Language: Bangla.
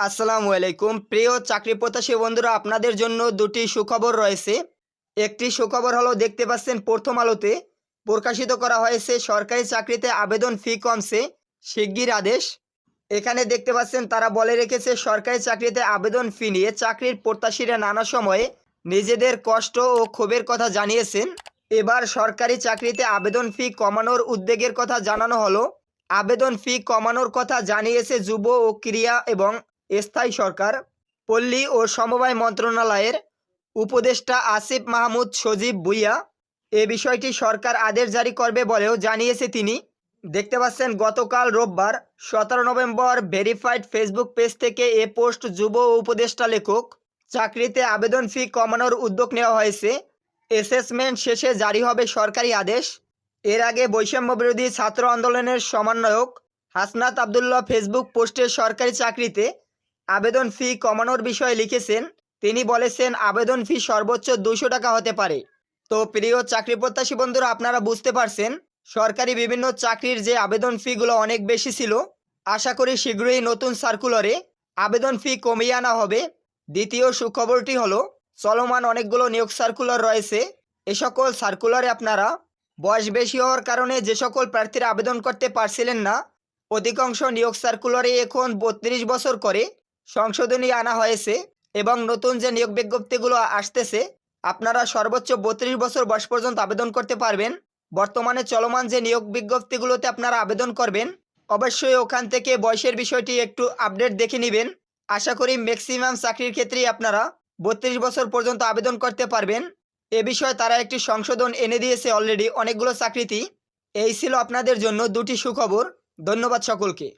আসসালামু আলাইকুম। প্রিয় চাকরি প্রত্যাশী বন্ধুরা, আপনাদের জন্য দুটি সুখবর রয়েছে। একটি সুখবর হলো, দেখতে পাচ্ছেন প্রথম আলোতে প্রকাশিত করা হয়েছে, সরকারি চাকরিতে আবেদন ফি কমছে, শিগগির আদেশ। এখানে দেখতে পাচ্ছেন, তারা বলে রেখেছে, সরকারি চাকরিতে আবেদন ফি নিয়ে চাকরির প্রত্যাশীরা নানা সময়ে নিজেদের কষ্ট ও ক্ষোভের কথা জানিয়েছেন। এবার সরকারি চাকরিতে আবেদন ফি কমানোর উদ্যোগের কথা জানানো হলো। আবেদন ফি কমানোর কথা জানিয়েছে যুব ও ক্রিয়া এবং স্থায়ী সরকার, পল্লী ও সমবায় মন্ত্রণালয়ের উপদেষ্টা আসিফ মাহমুদ সজীব ভুইয়া এ বিষয়টি সরকার আদেশ জারি করবে বলেও জানিয়েছে তিনি। দেখতে পাচ্ছেন, গতকাল রোববার সতেরো নভেম্বর ভেরিফাইড ফেসবুক পেজ থেকে এ পোস্ট যুব উপদেষ্টা লেখক চাকরিতে আবেদন ফি কমানোর উদ্যোগ নেওয়া হয়েছে। অ্যাসেসমেন্ট শেষে জারি হবে সরকারি আদেশ। এর আগে বৈষম্য বিরোধী ছাত্র আন্দোলনের সমন্বয়ক হাসনাত আবদুল্লাহ ফেসবুক পোস্টে সরকারি চাকরিতে আবেদন ফি কমানোর বিষয়ে লিখেছেন। তিনি বলেছেন, আবেদন ফি সর্বোচ্চ দুশো টাকা হতে পারে। তো প্রিয় চাকরি প্রত্যাশী বন্ধুরা, আপনারা বুঝতে পারছেন, সরকারি বিভিন্ন চাকরির যে আবেদন ফিগুলো অনেক বেশি ছিল। আশা করি শীঘ্রই নতুন সার্কুলারে আবেদন ফি কমিয়ে আনা হবে। দ্বিতীয় সুখবরটি হলো, চলমান অনেকগুলো নিয়োগ সার্কুলার রয়েছে। এ সকল সার্কুলারে আপনারা বয়স বেশি হওয়ার কারণে যে সকল প্রার্থীরা আবেদন করতে পারছিলেন না, অধিকাংশ নিয়োগ সার্কুলারে এখন বত্রিশ বছর করে। সংশোধনী আনা হয়েছে এবং নতুন যে নিয়োগ বিজ্ঞপ্তিগুলো আসতেছে, আপনারা সর্বোচ্চ বত্রিশ বছর বয়স পর্যন্ত আবেদন করতে পারবেন। বর্তমানে চলমান যে নিয়োগ বিজ্ঞপ্তিগুলোতে আপনারা আবেদন করবেন, অবশ্যই ওখান থেকে বয়সের বিষয়টি একটু আপডেট দেখে নেবেন। আশা করি ম্যাক্সিমাম চাকরির ক্ষেত্রেই আপনারা বত্রিশ বছর পর্যন্ত আবেদন করতে পারবেন। এ বিষয়ে তারা একটি সংশোধন এনে দিয়েছে অলরেডি অনেকগুলো চাকরিতেই। এই ছিল আপনাদের জন্য দুটি সুখবর। ধন্যবাদ সকলকে।